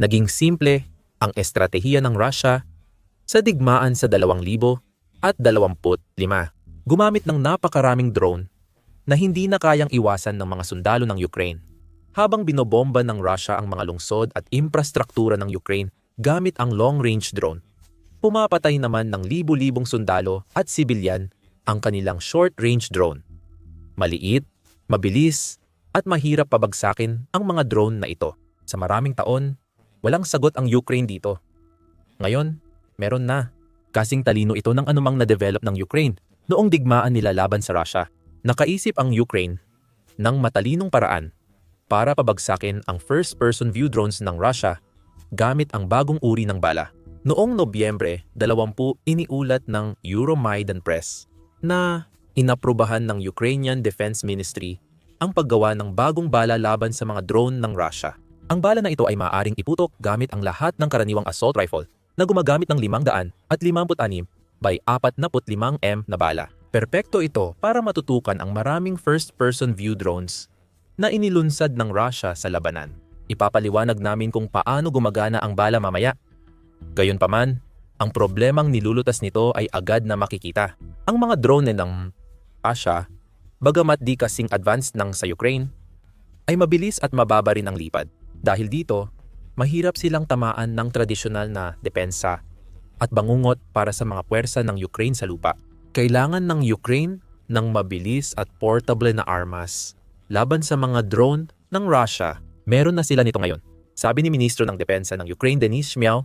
Naging simple ang estratehiya ng Russia sa digmaan sa 2000 at 25. Gumamit ng napakaraming drone na hindi na kayang iwasan ng mga sundalo ng Ukraine. Habang binobomba ng Russia ang mga lungsod at infrastruktura ng Ukraine gamit ang long-range drone, pumapatay naman ng libu-libong sundalo at sibilyan ang kanilang short-range drone. Maliit, mabilis, at mahirap pabagsakin ang mga drone na ito. Sa maraming taon, walang sagot ang Ukraine dito. Ngayon, meron na. Kasing talino ito ng anumang na-develop ng Ukraine noong digmaan nila laban sa Russia. Nakaisip ang Ukraine ng matalinong paraan para pabagsakin ang first-person view drones ng Russia gamit ang bagong uri ng bala. Noong Nobyembre 20 iniulat ng Euromaidan Press na inaprubahan ng Ukrainian Defense Ministry ang paggawa ng bagong bala laban sa mga drone ng Russia. Ang bala na ito ay maaaring iputok gamit ang lahat ng karaniwang assault rifle na gumagamit ng 500 at 56 by 45 M na bala. Perpekto ito para matutukan ang maraming first-person view drones na inilunsad ng Russia sa labanan. Ipapaliwanag namin kung paano gumagana ang bala mamaya. Gayunpaman, ang problemang nilulutas nito ay agad na makikita. Ang mga drone ng Russia, bagamat di kasing advanced ng sa Ukraine, ay mabilis at mababa rin ang lipad. Dahil dito, mahirap silang tamaan ng tradisyonal na depensa at bangungot para sa mga puwersa ng Ukraine sa lupa. Kailangan ng Ukraine ng mabilis at portable na armas laban sa mga drone ng Russia. Meron na sila nito ngayon. Sabi ni Ministro ng Depensa ng Ukraine Denis Shmyhal,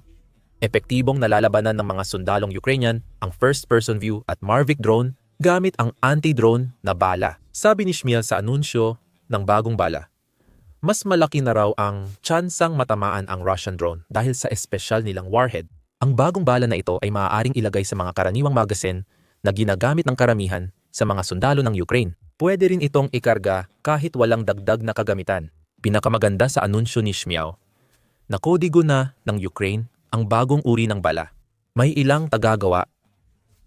epektibong nalalabanan ng mga sundalong Ukrainian ang first-person view at Mavic drone gamit ang anti-drone na bala. Sabi ni Shmyhal sa anunsyo ng bagong bala, mas malaki na raw ang tsansang matamaan ang Russian drone dahil sa espesyal nilang warhead. Ang bagong bala na ito ay maaaring ilagay sa mga karaniwang magasin na ginagamit ng karamihan sa mga sundalo ng Ukraine. Pwede rin itong ikarga kahit walang dagdag na kagamitan. Pinakamaganda sa anunsyo ni Shmyhal, na kodigo na ng Ukraine ang bagong uri ng bala. May ilang tagagawa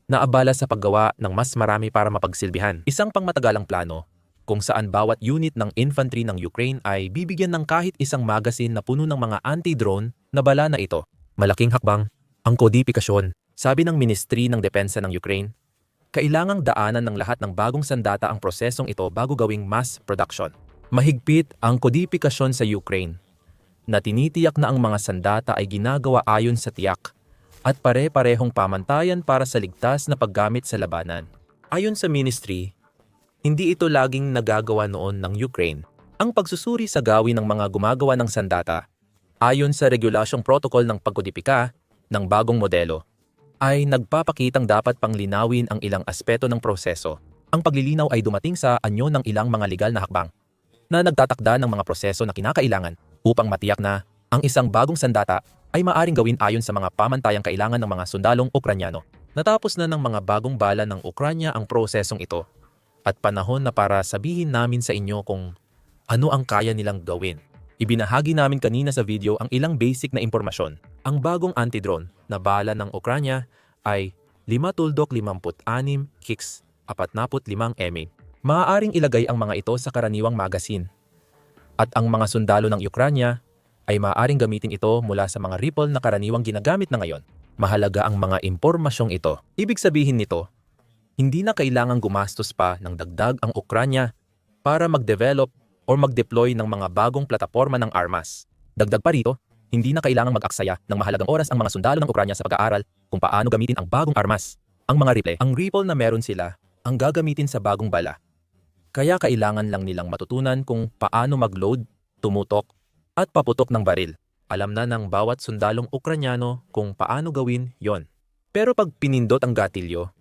na abala sa paggawa ng mas marami para mapagsilbihan. Isang pangmatagalang plano kung saan bawat unit ng infantry ng Ukraine ay bibigyan ng kahit isang magasin na puno ng mga anti-drone na bala na ito. Malaking hakbang ang kodifikasyon. Sabi ng Ministry ng Depensa ng Ukraine, kailangang daanan ng lahat ng bagong sandata ang prosesong ito bago gawing mass production. Mahigpit ang kodifikasyon sa Ukraine na tinitiyak na ang mga sandata ay ginagawa ayon sa tiyak at pare-parehong pamantayan para sa ligtas na paggamit sa labanan. Ayon sa ministry, hindi ito laging nagagawa noon ng Ukraine. Ang pagsusuri sa gawin ng mga gumagawa ng sandata, ayon sa regulasyong protocol ng pagkodipika ng bagong modelo, ay nagpapakitang dapat panglinawin ang ilang aspeto ng proseso. Ang paglilinaw ay dumating sa anyo ng ilang mga legal na hakbang na nagtatakda ng mga proseso na kinakailangan upang matiyak na ang isang bagong sandata ay maaring gawin ayon sa mga pamantayang kailangan ng mga sundalong Ukranyano. Natapos na ng mga bagong bala ng Ukranya ang prosesong ito at panahon na para sabihin namin sa inyo kung ano ang kaya nilang gawin. Ibinahagi namin kanina sa video ang ilang basic na impormasyon. Ang bagong anti-drone na bala ng Ukranya ay 5.56 kicks 45 MA. Maaaring ilagay ang mga ito sa karaniwang magasin. At ang mga sundalo ng Ukranya ay maaaring gamitin ito mula sa mga rifle na karaniwang ginagamit na ngayon. Mahalaga ang mga impormasyong ito. Ibig sabihin nito, hindi na kailangang gumastos pa ng dagdag ang Ukranya para mag-develop or mag-deploy ng mga bagong plataforma ng armas. Dagdag pa rito, hindi na kailangang mag-aksaya ng mahalagang oras ang mga sundalo ng Ukranya sa pag-aaral kung paano gamitin ang bagong armas. Ang mga rifle, ang rifle na meron sila, ang gagamitin sa bagong bala. Kaya kailangan lang nilang matutunan kung paano mag-load, tumutok, at paputok ng baril. Alam na ng bawat sundalong Ukranyano kung paano gawin yon. Pero pag pinindot ang gatilyo,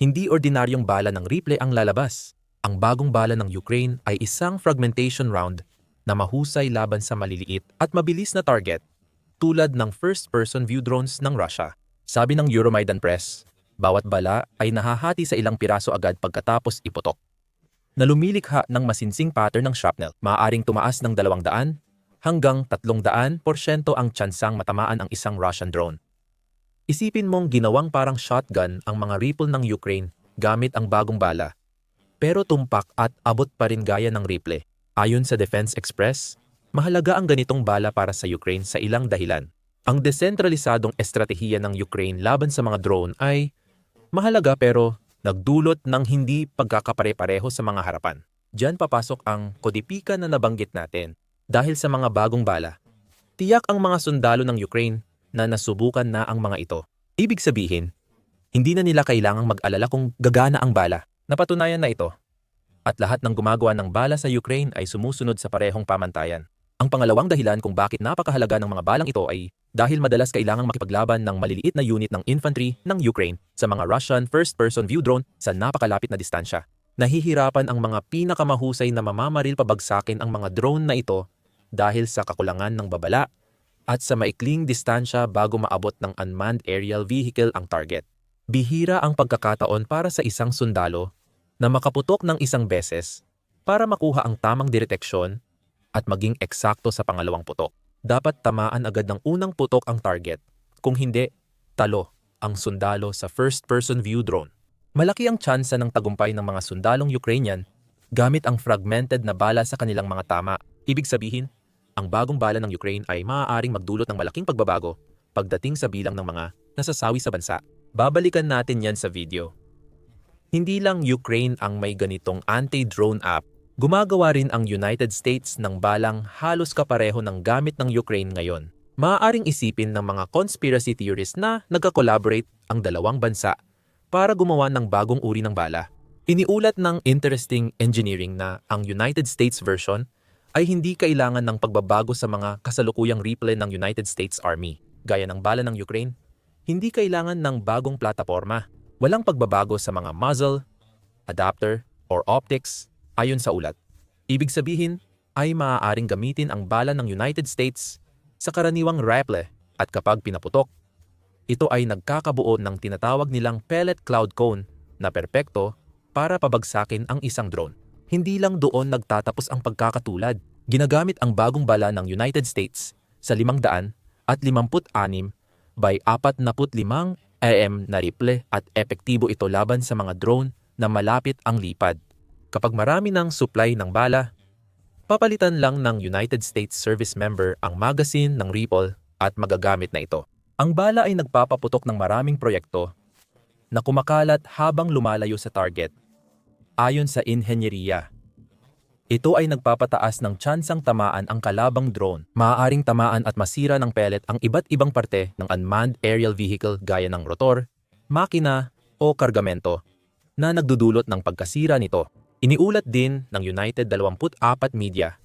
hindi ordinaryong bala ng rifle ang lalabas. Ang bagong bala ng Ukraine ay isang fragmentation round na mahusay laban sa maliliit at mabilis na target tulad ng first-person view drones ng Russia. Sabi ng Euromaidan Press, bawat bala ay nahahati sa ilang piraso agad pagkatapos iputok. Na lumilikha ng masinsing pattern ng shrapnel, maaaring tumaas ng 200 hanggang 300% ang tsansang matamaan ang isang Russian drone. Isipin mong ginawang parang shotgun ang mga rifle ng Ukraine gamit ang bagong bala pero tumpak at abot pa rin gaya ng rifle. Ayon sa Defense Express, Mahalaga ang ganitong bala para sa Ukraine sa ilang dahilan. Ang desentralisadong estratehiya ng Ukraine laban sa mga drone ay mahalaga pero nagdulot ng hindi pagkakapare-pareho sa mga harapan. Diyan papasok ang kodipika na nabanggit natin dahil sa mga bagong bala. Tiyak ang mga sundalo ng Ukraine na nasubukan na ang mga ito. Ibig sabihin, hindi na nila kailangang mag-alala kung gagana ang bala. Napatunayan na ito. At lahat ng gumagawa ng bala sa Ukraine ay sumusunod sa parehong pamantayan. Ang pangalawang dahilan kung bakit napakahalaga ng mga balang ito ay dahil madalas kailangang makipaglaban ng maliliit na unit ng infantry ng Ukraine sa mga Russian first-person view drone sa napakalapit na distansya. Nahihirapan ang mga pinakamahusay na mamamaril pabagsakin ang mga drone na ito dahil sa kakulangan ng babala at sa maikling distansya bago maabot ng unmanned aerial vehicle ang target. Bihira ang pagkakataon para sa isang sundalo na makaputok ng isang beses para makuha ang tamang direksyon at maging eksakto sa pangalawang putok. Dapat tamaan agad ng unang putok ang target. Kung hindi, talo ang sundalo sa first-person view drone. Malaki ang tsansa ng tagumpay ng mga sundalong Ukrainian gamit ang fragmented na bala sa kanilang mga tama. Ibig sabihin, ang bagong bala ng Ukraine ay maaaring magdulot ng malaking pagbabago pagdating sa bilang ng mga nasasawi sa bansa. Babalikan natin yan sa video. Hindi lang Ukraine ang may ganitong anti-drone app, gumagawa rin ang United States ng balang halos kapareho ng gamit ng Ukraine ngayon. Maaaring isipin ng mga conspiracy theorists na nagka-collaborate ang dalawang bansa para gumawa ng bagong uri ng bala. Iniulat ng Interesting Engineering na ang United States version ay hindi kailangan ng pagbabago sa mga kasalukuyang replay ng United States Army, gaya ng bala ng Ukraine hindi kailangan ng bagong plataforma. Walang pagbabago sa mga muzzle, adapter, or optics ayon sa ulat. Ibig sabihin ay maaaring gamitin ang bala ng United States sa karaniwang rifle at kapag pinaputok, ito ay nagkakabuo ng tinatawag nilang pellet cloud cone na perpekto para pabagsakin ang isang drone. Hindi lang doon nagtatapos ang pagkakatulad. Ginagamit ang bagong bala ng United States sa 500 at 56 by 45 AM na rifle at epektibo ito laban sa mga drone na malapit ang lipad. Kapag marami ng supply ng bala, papalitan lang ng United States service member ang magazine ng rifle at magagamit na ito. Ang bala ay nagpapaputok ng maraming proyekto na kumakalat habang lumalayo sa target. Ayon sa inhenyeriya, ito ay nagpapataas ng tsansang tamaan ang kalabang drone. Maaaring tamaan at masira ng pellet ang iba't ibang parte ng unmanned aerial vehicle gaya ng rotor, makina o kargamento na nagdudulot ng pagkasira nito. Iniulat din ng United 24 Media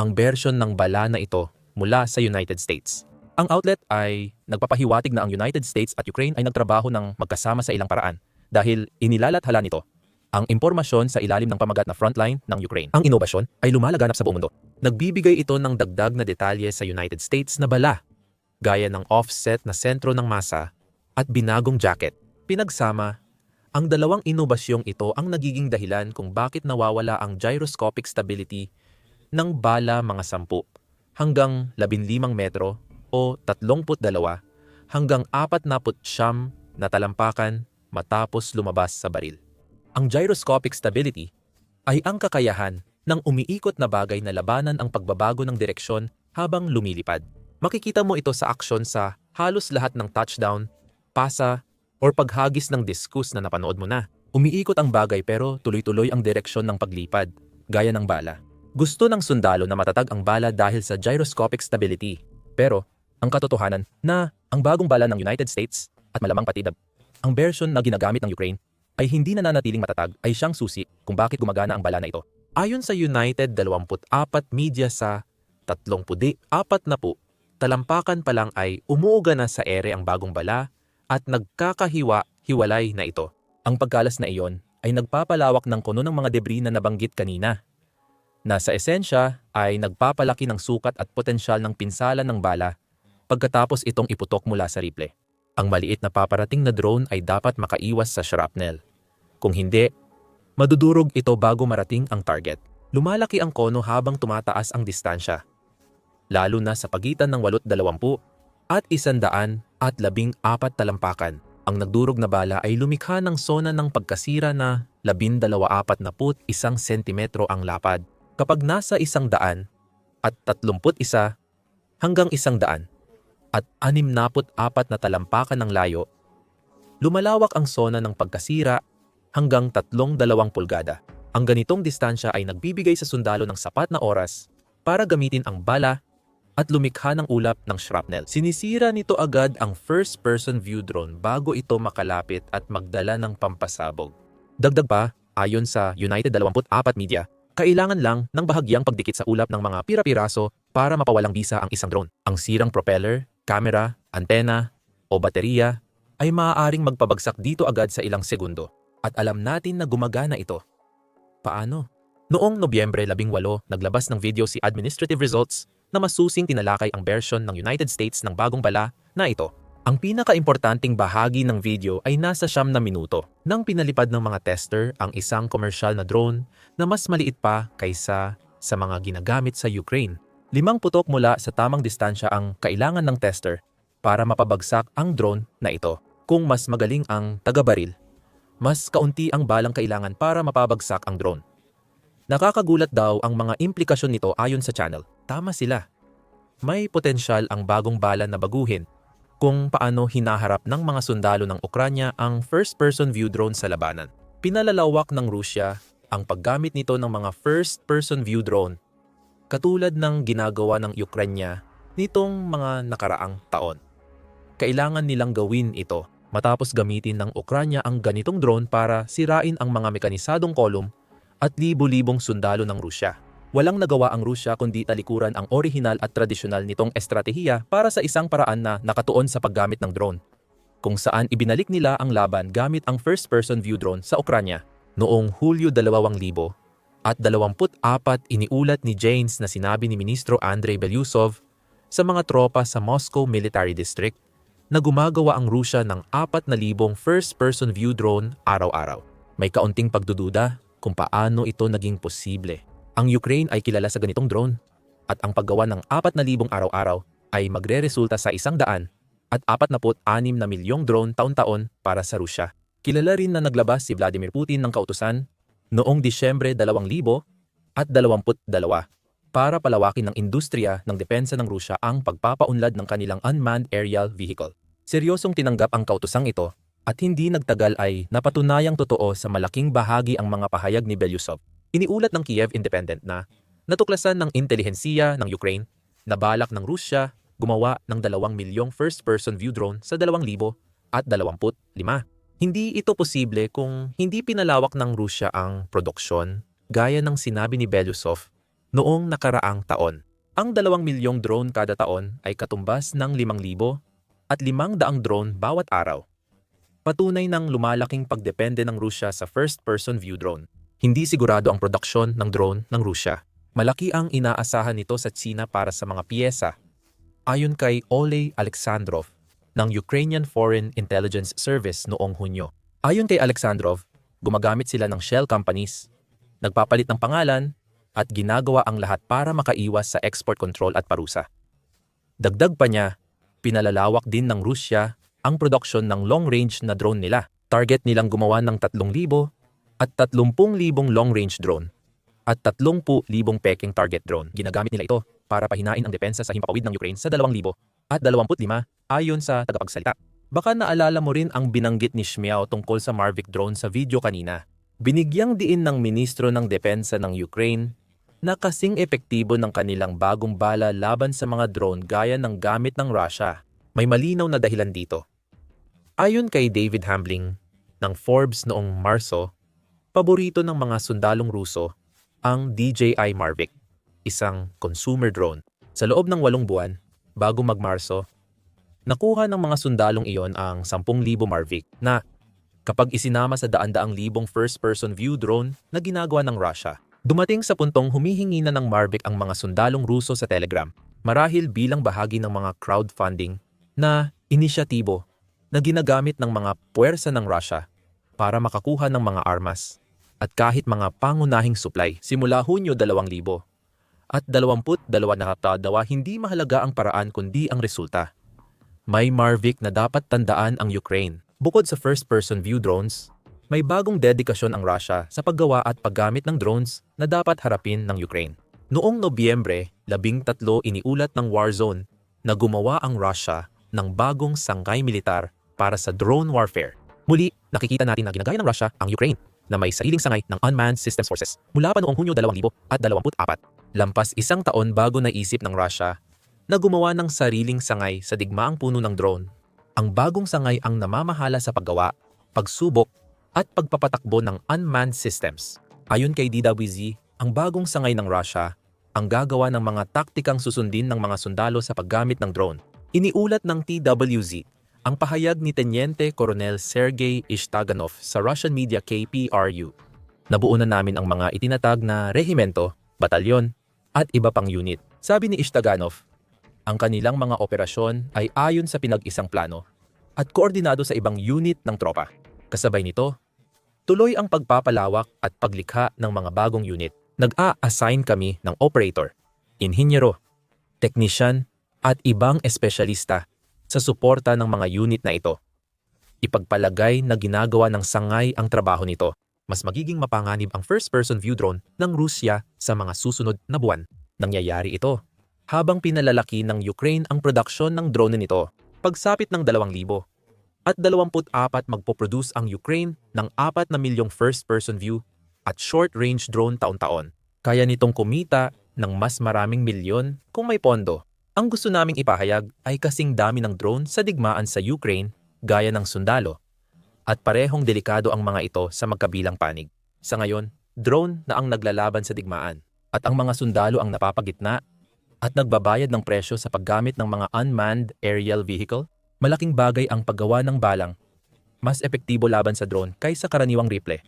ang version ng bala na ito mula sa United States. Ang outlet ay nagpapahiwatig na ang United States at Ukraine ay nagtrabaho ng magkasama sa ilang paraan dahil inilalathala nito ang impormasyon sa ilalim ng pamagat na frontline ng Ukraine. Ang inobasyon ay lumalaganap sa buong mundo. Nagbibigay ito ng dagdag na detalye sa United States na bala, gaya ng offset na sentro ng masa at binagong jacket. Pinagsama, ang dalawang inobasyong ito ang nagiging dahilan kung bakit nawawala ang gyroscopic stability ng bala mga 10 hanggang 15 metro o 32 hanggang 49 na talampakan matapos lumabas sa baril. Ang gyroscopic stability ay ang kakayahan ng umiikot na bagay na labanan ang pagbabago ng direksyon habang lumilipad. Makikita mo ito sa aksyon sa halos lahat ng touchdown, pasa, or paghagis ng diskus na napanood mo na. Umiikot ang bagay pero tuloy-tuloy ang direksyon ng paglipad, gaya ng bala. Gusto ng sundalo na matatag ang bala dahil sa gyroscopic stability. Pero, ang katotohanan na ang bagong bala ng United States at malamang pati ang version na ginagamit ng Ukraine ay hindi nananatiling matatag ay siyang susi kung bakit gumagana ang bala na ito. Ayon sa United 24 Media sa 30 na po, talampakan pa lang ay umuuga na sa ere ang bagong bala at nagkakahiwa-hiwalay na ito. Ang pagkalas na iyon ay nagpapalawak ng kuno ng mga debris na nabanggit kanina. Na sa esensya ay nagpapalaki ng sukat at potensyal ng pinsala ng bala pagkatapos itong iputok mula sa rifle. Ang maliit na paparating na drone ay dapat makaiwas sa shrapnel. Kung hindi, madudurog ito bago marating ang target. Lumalaki ang kono habang tumataas ang distansya. Lalo na sa pagitan ng 820 at 100 at 14 talampakan. Ang nagdurog na bala ay lumikha ng sona ng pagkasira na 1241 sentimetro ang lapad. Kapag nasa isang daan at 31 hanggang 100 at 64 na talampakan ng layo, lumalawak ang sona ng pagkasira hanggang 3-2 pulgada. Ang ganitong distansya ay nagbibigay sa sundalo ng sapat na oras para gamitin ang bala at lumikha ng ulap ng shrapnel. Sinisira nito agad ang first-person view drone bago ito makalapit at magdala ng pampasabog. Dagdag pa, ayon sa United 24 Media, kailangan lang ng bahagyang pagdikit sa ulap ng mga pira-piraso para mapawalang bisa ang isang drone. Ang sirang propeller, camera, antena, o baterya ay maaaring magpabagsak dito agad sa ilang segundo. At alam natin na gumagana ito. Paano? Noong Nobyembre 18, naglabas ng video si Administrative Results na masusing tinalakay ang version ng United States ng bagong bala na ito. Ang pinakaimportanting bahagi ng video ay nasa siyam na minuto nang pinalipad ng mga tester ang isang komersyal na drone na mas maliit pa kaysa sa mga ginagamit sa Ukraine. Limang putok mula sa tamang distansya ang kailangan ng tester para mapabagsak ang drone na ito. Kung mas magaling ang tagabaril, mas kaunti ang balang kailangan para mapabagsak ang drone. Nakakagulat daw ang mga implikasyon nito ayon sa channel. Tama sila. May potensyal ang bagong bala na baguhin kung paano hinaharap ng mga sundalo ng Ukranya ang first-person view drone sa labanan. Pinalalawak ng Rusya ang paggamit nito ng mga first-person view drone katulad ng ginagawa ng Ukranya nitong mga nakaraang taon. Kailangan nilang gawin ito matapos gamitin ng Ukranya ang ganitong drone para sirain ang mga mekanisadong kolum at libo-libong sundalo ng Rusya. Walang nagawa ang Rusya kundi talikuran ang orihinal at tradisyonal nitong estratehiya para sa isang paraan na nakatuon sa paggamit ng drone, kung saan ibinalik nila ang laban gamit ang first-person view drone sa Ukranya. Noong Hulyo 2000 at 24 iniulat ni Janes na sinabi ni Ministro Andrei Belyusov sa mga tropa sa Moscow Military District na gumagawa ang Rusya ng 4,000 first-person view drone araw-araw. May kaunting pagdududa kung paano ito naging posible. Ang Ukraine ay kilala sa ganitong drone at ang paggawa ng 4,000 araw-araw ay magre-resulta sa isang daan at 46 na milyong drone taon-taon para sa Rusya. Kilala rin na naglabas si Vladimir Putin ng kautusan noong Disyembre 2000 at 22 para palawakin ng industriya ng depensa ng Rusya ang pagpapaunlad ng kanilang unmanned aerial vehicle. Seryosong tinanggap ang kautusang ito at hindi nagtagal ay napatunayang totoo sa malaking bahagi ang mga pahayag ni Belyusov. Iniulat ng Kiev Independent na natuklasan ng intelihensiya ng Ukraine na balak ng Rusya gumawa ng 2 milyong first-person view drone sa 2025. Hindi ito posible kung hindi pinalawak ng Rusya ang produksyon gaya ng sinabi ni Belusov noong nakaraang taon. Ang 2 milyong drone kada taon ay katumbas ng 5,000 at 500 drone bawat araw. Patunay ng lumalaking pagdepende ng Rusya sa first-person view drone. Hindi sigurado ang produksyon ng drone ng Rusya. Malaki ang inaasahan nito sa China para sa mga piyesa. Ayon kay Oleh Alexandrov ng Ukrainian Foreign Intelligence Service noong Hunyo. Ayon kay Alexandrov, gumagamit sila ng shell companies, nagpapalit ng pangalan, at ginagawa ang lahat para makaiwas sa export control at parusa. Dagdag pa niya, pinalalawak din ng Rusya ang produksyon ng long-range na drone nila. Target nilang gumawa ng 3,000 at 30,000 long-range drone at 30,000 peking target drone. Ginagamit nila ito para pahinain ang depensa sa himpapawid ng Ukraine sa 2,000 at 25 ayon sa tagapagsalita. Baka naalala mo rin ang binanggit ni Shmiao tungkol sa Marvick drone sa video kanina. Binigyang diin ng Ministro ng Depensa ng Ukraine na kasing epektibo ng kanilang bagong bala laban sa mga drone gaya ng gamit ng Russia. May malinaw na dahilan dito. Ayon kay David Hambling ng Forbes noong Marso, Paborito ng mga sundalong Ruso ang DJI Mavic, isang consumer drone. Sa loob ng walong buwan, bago magmarso, nakuha ng mga sundalong iyon ang 10,000 Mavic na kapag isinama sa daan-daang libong first-person view drone na ginagawa ng Russia. Dumating sa puntong humihingi na ng Mavic ang mga sundalong Ruso sa Telegram, marahil bilang bahagi ng mga crowdfunding na inisyatibo na ginagamit ng mga puwersa ng Russia para makakuha ng mga armas at kahit mga pangunahing supply simula Hunyo 2000. At 22 na katadawa hindi mahalaga ang paraan kundi ang resulta. May Marvic na dapat tandaan ang Ukraine. Bukod sa first-person view drones, may bagong dedikasyon ang Russia sa paggawa at paggamit ng drones na dapat harapin ng Ukraine. Noong Nobyembre, labing tatlo iniulat ng Warzone na gumawa ang Russia ng bagong sangkay militar para sa drone warfare. Muli, nakikita natin na ginagaya ng Russia ang Ukraine na may sariling sangay ng Unmanned Systems Forces mula pa noong Hunyo 2024. Lampas isang taon bago naisip ng Russia na gumawa ng sariling sangay sa digmaang puno ng drone. Ang bagong sangay ang namamahala sa paggawa, pagsubok, at pagpapatakbo ng unmanned systems. Ayon kay DWZ, ang bagong sangay ng Russia ang gagawa ng mga taktikang susundin ng mga sundalo sa paggamit ng drone. Iniulat ng TWZ ang pahayag ni Teniente Colonel Sergei Ishtaganov sa Russian media KPRU. Nabuo na namin ang mga itinatag na rehimento, batalyon, at iba pang unit. Sabi ni Ishtaganov, ang kanilang mga operasyon ay ayon sa pinag-isang plano at koordinado sa ibang unit ng tropa. Kasabay nito, tuloy ang pagpapalawak at paglikha ng mga bagong unit. Nag-a-assign kami ng operator, inhinyero, teknisyan, at ibang espesyalista sa suporta ng mga unit na ito. Ipagpalagay na ginagawa ng sangay ang trabaho nito. Mas magiging mapanganib ang first-person view drone ng Rusya sa mga susunod na buwan. Nangyayari ito habang pinalalaki ng Ukraine ang produksyon ng drone nito. Pagsapit ng 2,000 at 24 magpoproduce ang Ukraine ng 4 na milyong first-person view at short-range drone taon-taon. Kaya nitong kumita ng mas maraming milyon kung may pondo. Ang gusto naming ipahayag ay kasing dami ng drone sa digmaan sa Ukraine gaya ng sundalo. At parehong delikado ang mga ito sa magkabilang panig. Sa ngayon, drone na ang naglalaban sa digmaan at ang mga sundalo ang napapagitna at nagbabayad ng presyo sa paggamit ng mga unmanned aerial vehicle. Malaking bagay ang paggawa ng balang. Mas epektibo laban sa drone kaysa karaniwang rifle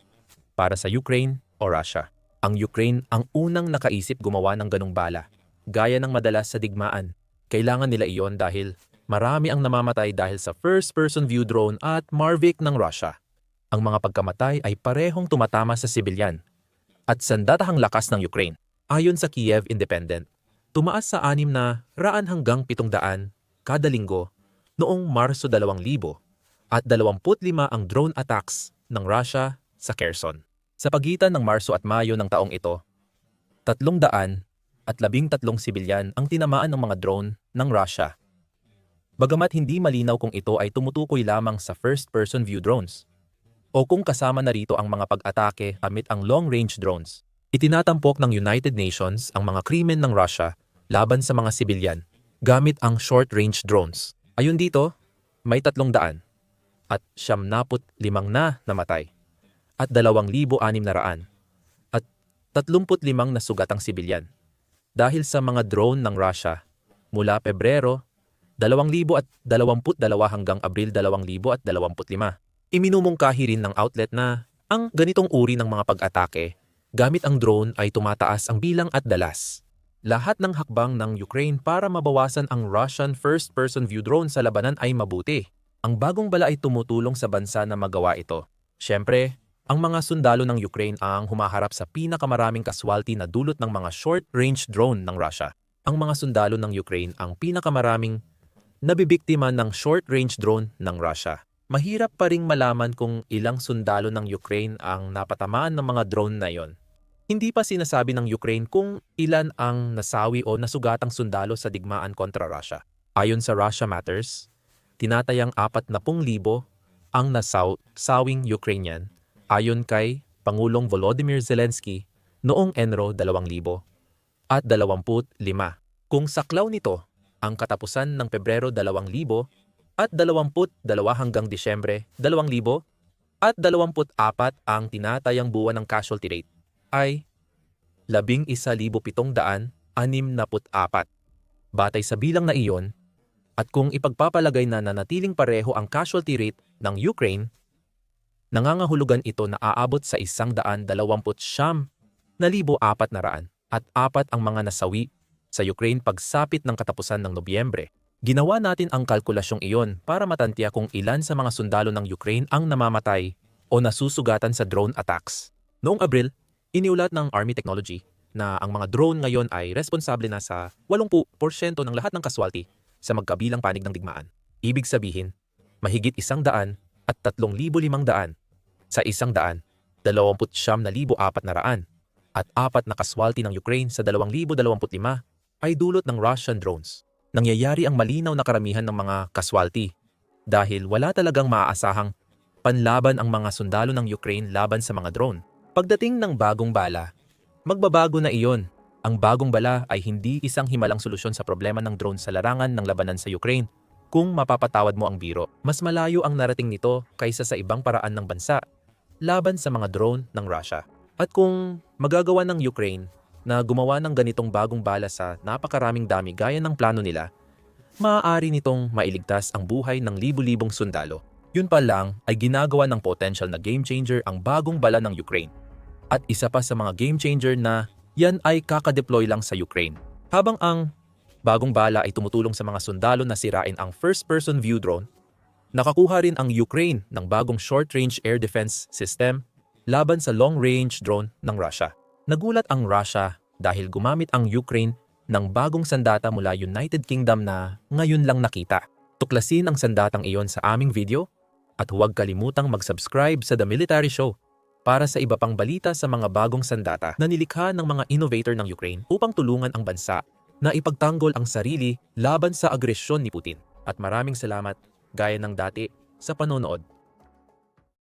para sa Ukraine o Russia. Ang Ukraine ang unang nakaisip gumawa ng ganong bala, gaya ng madalas sa digmaan. Kailangan nila iyon dahil marami ang namamatay dahil sa first-person view drone at Marvik ng Russia. Ang mga pagkamatay ay parehong tumatama sa sibilyan at sandatahang lakas ng Ukraine. Ayon sa Kiev Independent, tumaas sa anim na raan hanggang pitong daan kada linggo noong Marso 2000 at 25 ang drone attacks ng Russia sa Kherson. Sa pagitan ng Marso at Mayo ng taong ito, tatlong daan at labing tatlong sibilyan ang tinamaan ng mga drone ng Russia. Bagamat hindi malinaw kung ito ay tumutukoy lamang sa first-person view drones o kung kasama na rito ang mga pag-atake gamit ang long-range drones. Itinatampok ng United Nations ang mga krimen ng Russia laban sa mga sibilyan gamit ang short-range drones. Ayun dito, may tatlong daan at siyamnaput limang na namatay at 2,600 at 35 na sugatang sibilyan dahil sa mga drone ng Russia mula Pebrero 2022 hanggang Abril 2025. Iminumungkahi rin ng outlet na ang ganitong uri ng mga pag-atake gamit ang drone ay tumataas ang bilang at dalas. Lahat ng hakbang ng Ukraine para mabawasan ang Russian first-person view drone sa labanan ay mabuti. Ang bagong bala ay tumutulong sa bansa na magawa ito. Siyempre, ang mga sundalo ng Ukraine ang humaharap sa pinakamaraming kaswalti na dulot ng mga short-range drone ng Russia. Ang mga sundalo ng Ukraine ang pinakamaraming nabibiktima ng short-range drone ng Russia. Mahirap pa ring malaman kung ilang sundalo ng Ukraine ang napatamaan ng mga drone na yon. Hindi pa sinasabi ng Ukraine kung ilan ang nasawi o nasugatang sundalo sa digmaan kontra Russia. Ayon sa Russia Matters, tinatayang 40,000 ang nasawing Ukrainian ayon kay Pangulong Volodymyr Zelensky noong Enro 2000 at 25. Kung saklaw nito ang katapusan ng Pebrero 2000 at 22 hanggang Disyembre 2000 at 24 ang tinatayang buwan ng casualty rate ay 11,764. Batay sa bilang na iyon, at kung ipagpapalagay na nanatiling pareho ang casualty rate ng Ukraine Nangangahulugan ito na aabot sa isang daan dalawamput siyam na libo apat na raan at apat ang mga nasawi sa Ukraine pagsapit ng katapusan ng Nobyembre. Ginawa natin ang kalkulasyong iyon para matantiya kung ilan sa mga sundalo ng Ukraine ang namamatay o nasusugatan sa drone attacks. Noong Abril, iniulat ng Army Technology na ang mga drone ngayon ay responsable na sa 80% ng lahat ng kaswalti sa magkabilang panig ng digmaan. Ibig sabihin, mahigit isang daan at 3,500 sa isang daan, 29,400 at apat na kaswalti ng Ukraine sa 2025 ay dulot ng Russian drones. Nangyayari ang malinaw na karamihan ng mga kaswalti dahil wala talagang maaasahang panlaban ang mga sundalo ng Ukraine laban sa mga drone. Pagdating ng bagong bala, magbabago na iyon. Ang bagong bala ay hindi isang himalang solusyon sa problema ng drone sa larangan ng labanan sa Ukraine kung mapapatawad mo ang biro. Mas malayo ang narating nito kaysa sa ibang paraan ng bansa laban sa mga drone ng Russia. At kung magagawa ng Ukraine na gumawa ng ganitong bagong bala sa napakaraming dami gaya ng plano nila, maaari nitong mailigtas ang buhay ng libu-libong sundalo. Yun pa lang ay ginagawa ng potential na game changer ang bagong bala ng Ukraine. At isa pa sa mga game changer na yan ay kakadeploy lang sa Ukraine. Habang ang bagong bala ay tumutulong sa mga sundalo na sirain ang first-person view drone, nakakuha rin ang Ukraine ng bagong short-range air defense system laban sa long-range drone ng Russia. Nagulat ang Russia dahil gumamit ang Ukraine ng bagong sandata mula United Kingdom na ngayon lang nakita. Tuklasin ang sandatang iyon sa aming video at huwag kalimutang mag-subscribe sa The Military Show para sa iba pang balita sa mga bagong sandata na nilikha ng mga innovator ng Ukraine upang tulungan ang bansa na ipagtanggol ang sarili laban sa agresyon ni Putin. At maraming salamat gaya ng dati sa panonood.